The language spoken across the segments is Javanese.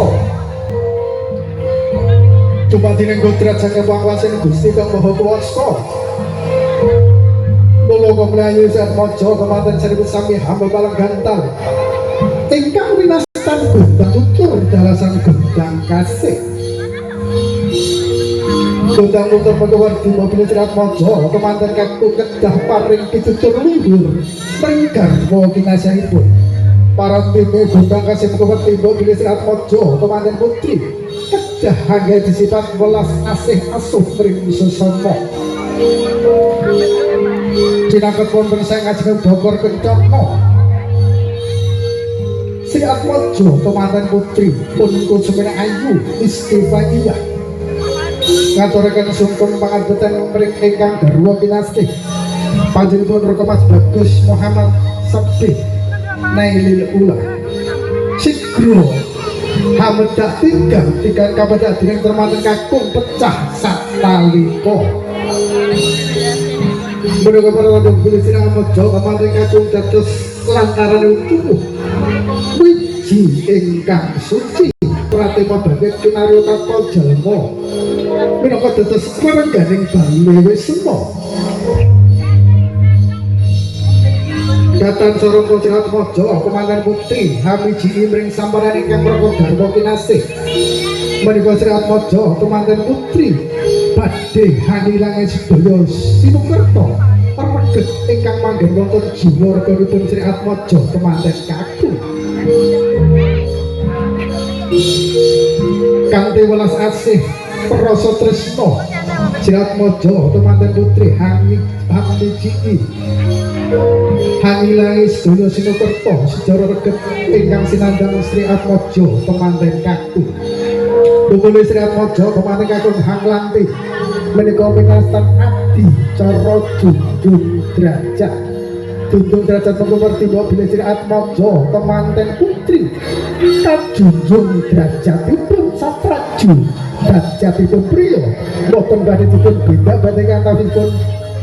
Karso Dumadining kodrat sang pangwasin Gusti Kang Maha Kuwasa Kula kemlayu saat mojo kemanten seribu sami hamba palang gantal Ingkang winastan gendang tutur dalasan gendang kasih. Gendang tutur pegawar di mobil cerat mojo kemanten kaku kedah paring pitutur luhur Menggar mau kinasihipun Para timnya gendang kasih pegawar di mobil cerat mojo kemanten putri. Kedah hangga disifat welas asih asuh ring susomo Sinangkut wonten saya ngajeng bogor kencono Si Atmojo temanten putri pun kusumina ayu istifaiyah Ngaturakan sungkun pangabetan mering ingkang garwa pinastih Panjenipun Rokomas Bagus Muhammad Sabdi Nailil Ula Sigro Hamedak tinggal tiga kabadak dining termanten kakung pecah sataliko. Menunggu para waduk pilih sinang mojo kemanten kakung dados lantaran utuh. Wiji ingkang suci. Pratima baget kinario tato jalmo Minangka dados kwarengganing bali wis semo Datan sorong kocirat mojo kemanten putri Hamiji imring samparan ingkang proko dharma kinasih. Menika Sri Atmojo kemanten putri badhe hanilange sedaya sinukerta reget ingkang manggen wonten jiwa reganipun Sri Atmojo kemanten kagung kanthi welas asih rasa tresna Sri Atmojo kemanten putri Hani Hamiji hanilange sedaya sinukerta secara reget ingkang sinandang Sri Atmojo kemanten kagung Dukul Sri Atmojo kemanten kakung hanglanti menika pinastan adi cara junjung derajat junjung derajat mengko pertiba bila Sri Atmojo kemanten putri. Kajunjung derajatipun sapraju derajatipun priya. Boten badhe dipun beda badhe kantawipun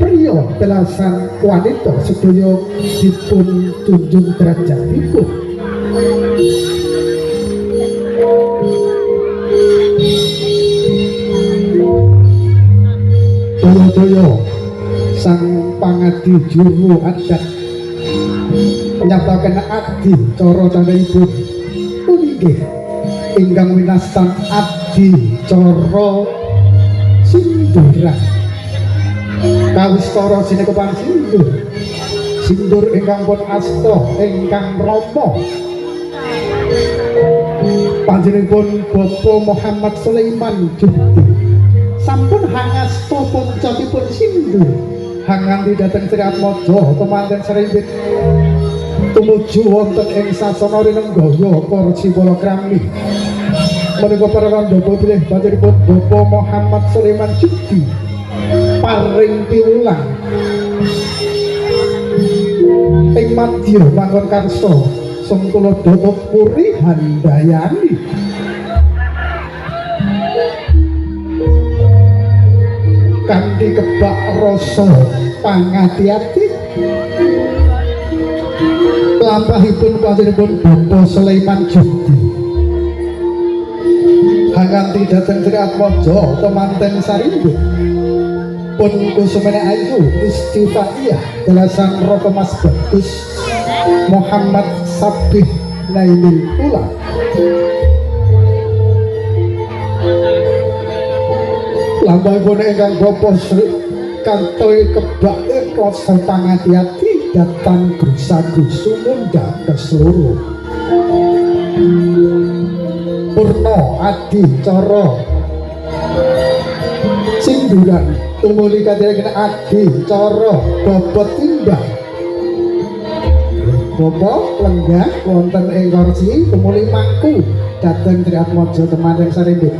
priya belasan wanita sedaya dipun junjung derajatipun Daya sang pangadi juru adat nyatakan adi cara candhaipun puniki ingkang winastan adi cara sinduran kawistara sinekepan sindur. Sindur ingkang pun asta ingkang rama. Panjenenganipun Bapak Muhammad Sulaiman Jukti sampun hangasta puncakipun sindu hanganti dhateng Sri Atmojo kemanten serimbit tumuju wonten ing sasana rinenggaya Porsiwala Krami menika para randhapa pilih panjenenganipun Bapak Muhammad Sulaiman Jukti paring piwulang ing madya manggon karsa. Sengkula dhateng puri handayani. Kanthi kebak rasa pangati-ati lampahipun panjenenganipun Bapak Sulaiman Jukti hanganti dhateng Sri Atmojo temanten sarimbit pun kusumene ayu istifaiyah belasan roko mas bagus Muhammad Sabih Nailil Ula. Lambangipun ingkang bapa Sri kantoi kebak rasa pangati-ati datang grusa-grusu mundhak keseluruh Purno adi cara sinduran tumuli kadhiraken adi cara bobot timbang Bobo lenggah wonten ing kursi tumuli mangku dhateng Tri Atmojo temanten sarimbit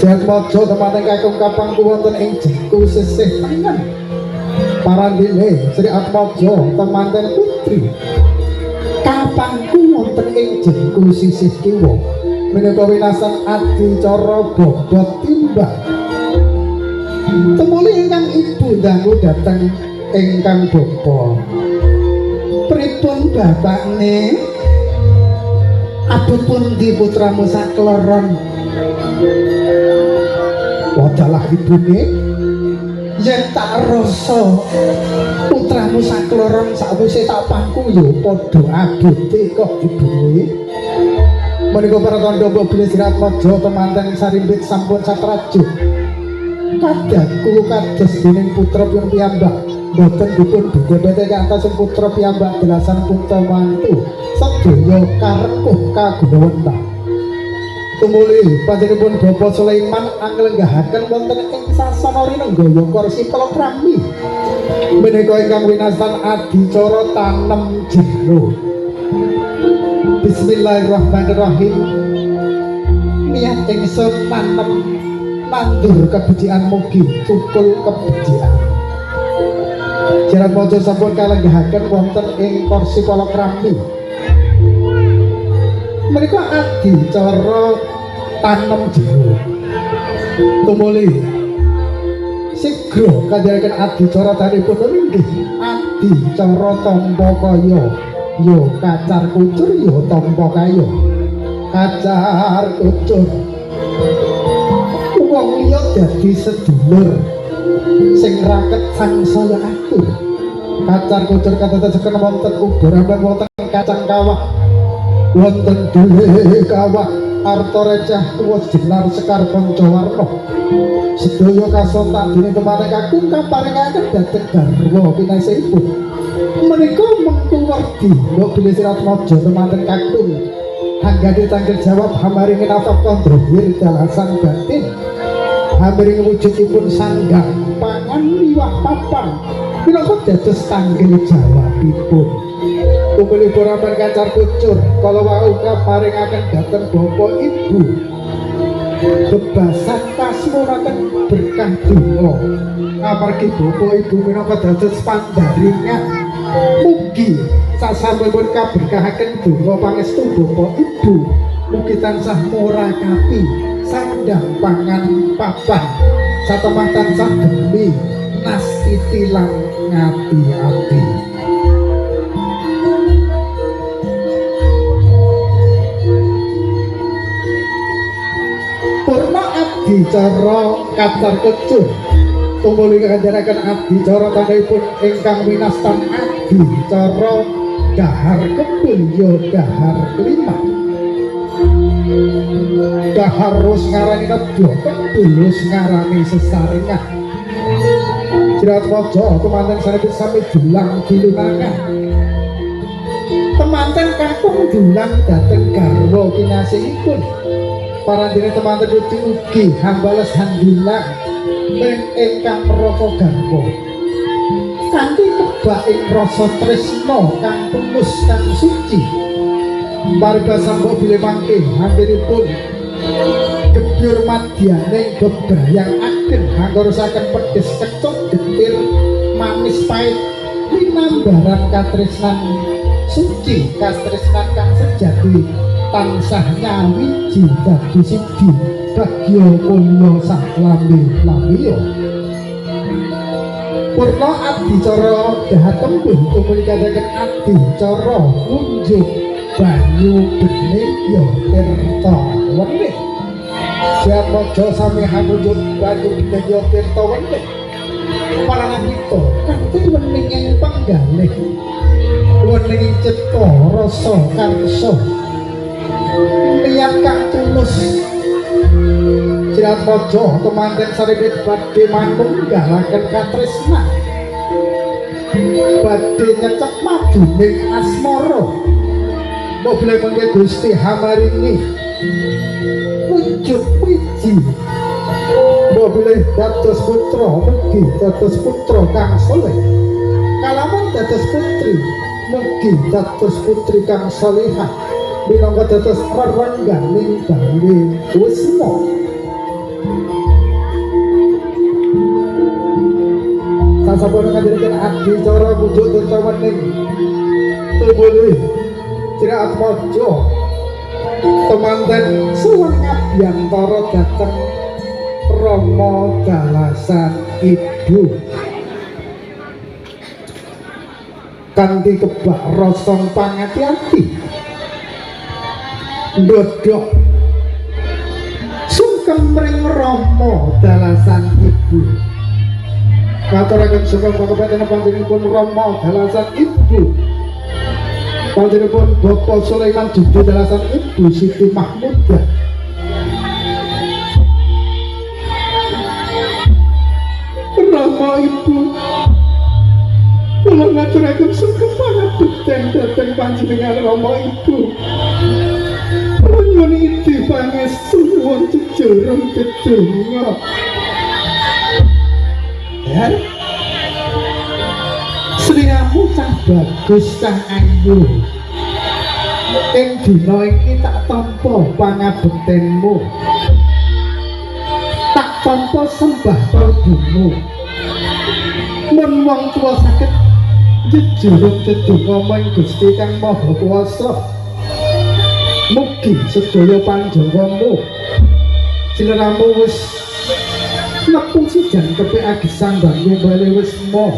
Jatmojo temanten kakung kapangku wonten ing jeku sisih tengen. Parandine Sri Atmojo temanten putri. Kapangku wonten ing jeku sisih kiwa. Menika winasan adi cara bobot timbang Temuli ingkang ibu dangu dateng ingkang bapa. Pripun bapakne? Abot pundi putramu sakloron wadalah ibune yen tak rasa putramu sakloron sakwise tak pangku ya padha abote kok ibune menika para kandha mobil sirat maja temanten sarimbit sampun satrajuk kadangku kados dening putra piyambak piyambak. Boten dipun bete ke atas putra piyambak belasan putra mantu. Sedaya karepuh kagunawentah tumuli panjenenganipun Bapak Sulaiman anglenggahaken wonten ing sasana rinenggaya kursi pelakrami menika ingkang winastan adicara tanem jero. Bismillahirrahmanirrahim. Niat ingsun tanem nandur kebejian mugi tukul kebejian Jalan mojo sampun kalenggahaken wonten ing kursi palakrami mereka adi cara tanem jero. Tumuli. Sigro kanjaraken adi cara tanipun. Inggih adi cara tampa kaya. Yo kacar kucur yo tampa kaya. Kacar kucur wong liya dadi sedulur. Sing raket sangsaya atur kacar kucur katetesaken wonten ukuran wonten kacang kawah. Wonten dhewe kawah arta receh tuwa jenar sekar pancawarna sedaya kasontak dene kemane kakung kaparingaken dhateng garwa pinasihipun menika mengku werdi mbok bilih sirat maja temanten kakung. Hanggane tanggal jawab hamaring nafak kondrohir dalasan batin hamiring wujudipun sanggang pangan liwah papan. Minangka dados tanggil jawabipun. Kumuli purapan kacar kucur Kalau wau kaparingaken dateng bapak ibu. Bebasan kasmuraken berkah dungo. Amargi bapak ibu minangka dados pandaringan Mugi sasampunipun kaberkahaken dungo pangestu bapak ibu. Mugi tansah murakapi sandang pangan papan. Satemah tansah demi nas titilang ngati-ati Purna abdi cara kacar kecuh Tumuli kanjarakan abdi cara tandhaipun ingkang winastan abdi cara dahar kebun yo dahar kelima Dahar rus ngarani nedo kebulus ngarani sesarengan Jerat mojo temanten sanepun sami dulang dilunangan Temanten kakung dulang dateng garwa kinasihipun. Parandene temanten uti ugi hambales ingkang meraka garwa. Kanthi kebak ing rasa tresna kang tulus kang suci Marga sambok bilih mangke hampiripun gebyur madyaning bebrayang agen nganggorusaken pedes kecut getir manis pahit winambaran katresnan suci katresnan kang sejati tansah nyawiji dadi siji bagya kulya sak lambe-lambe Purna adicara dahat tembung tumuli katakan adicara unjuk banyu benih ya tirta wenih Siap mojo sami hanunjuk banyu benih ya tirta wenih Parangan itu kanti wening yang panggalih. Wening cipta rasa kang soh niat kang tulus Jirat mojo temanten saribit badhe manunggalaken katresna. Badhe nyecep maduning asmara Mobil mengke Gusti Hamarini. Wujud wiji. Mobil dados putra mugi dados putra kang soleh. Kalamun dados putri mugi dados putri kang solehah. Minangka dados rerengganing bali wisma sasapun ngajarikan abdi cara wujud durta wening. Tubuli ciraat mojo temanten suwun ngabiyantara dateng Romo dalasan ibu. Kanthi kebak rosong pangati-ati ndodok sungkem ring Rama dalasan ibu. Katuraken sungkem kabupaten panjenenganipun Rama dalasan ibu. Panjenenganipun Bapak Sulaiman Dudu dalasan ibu Siti Mahmudah Rama ibu kula ngaturaken sungkem pangabekten dhateng panjenengan Rama ibu wong jejurung kedonga. Ya. Cah bagus cah ayu. Ing dina iki tak tampa pangabektenmu. Tak tampa sembah kalbumu. Mun wong tuwa saged jejurung kedonga maing Gusti Kang Maha Kuwasa. Mugi sedaya panjenenganmu Sileramu wis Nepung sijan kepe agisan banyu bali wis mo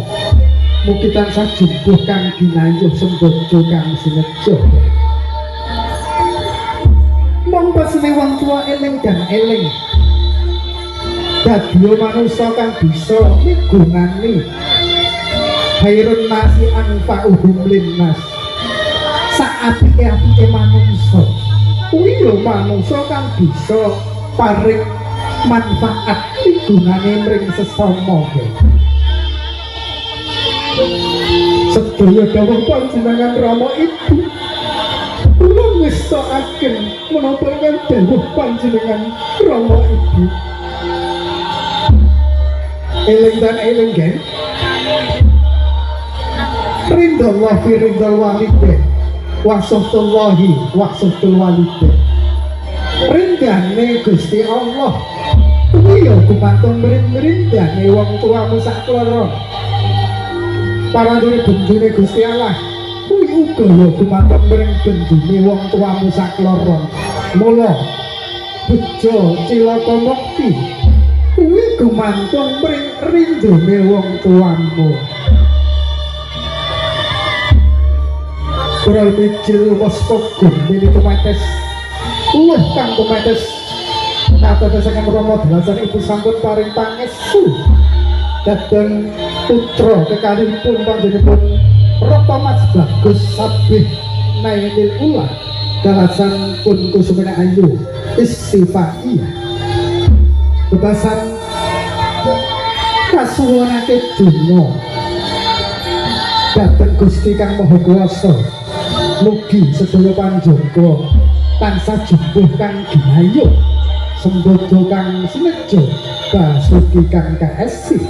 Mugi tansah jumbuh kang ginayuh sembodo kang sinejo. Sene wong tua eling dan eling. Dadiyo manusia kang bisa migunani. Hairun nasi anfa'uhum linnas Saapike-apike manungsa. Kuwi lho manungsa kang bisa paring manfaat. Pigunane mring sesama sedaya dawuh panjenengan Rama Ibu. Kula ngestakaken menapa ingkang dawuh panjenengan Rama Ibu. Eling dan eling gen Rindallah fi rindal walidin Wasoftullahi wasoftul walidin Rindane Gusti Allah. Kuwi ya gumantung mrin-mrindane wong tuamu sak keloro. Para dene benjune Gusti Allah. Kuwi uga ya gumantung mring benjune wong tuamu sak keloro. Mula bejo cilaka mukti. Kuwi gumantung mring rindane wong tuamu. Kural mijil wastokum Ini kumates Luh kang kumates Kata desakan romo dalasan ibu sampun paring pangesu Dateng putra kekalipun panjenipun Roto mas bagus sabih Nainil ulah Dalasan pun kusumina ayu Istifai. Bebasan Kasuwanake dungo. Dateng Gusti Kang Maha Kuwasa mugi sedaya panjaga tansah jumbuh kang ginayuh sembodo kang sinejo basuki kang kaesi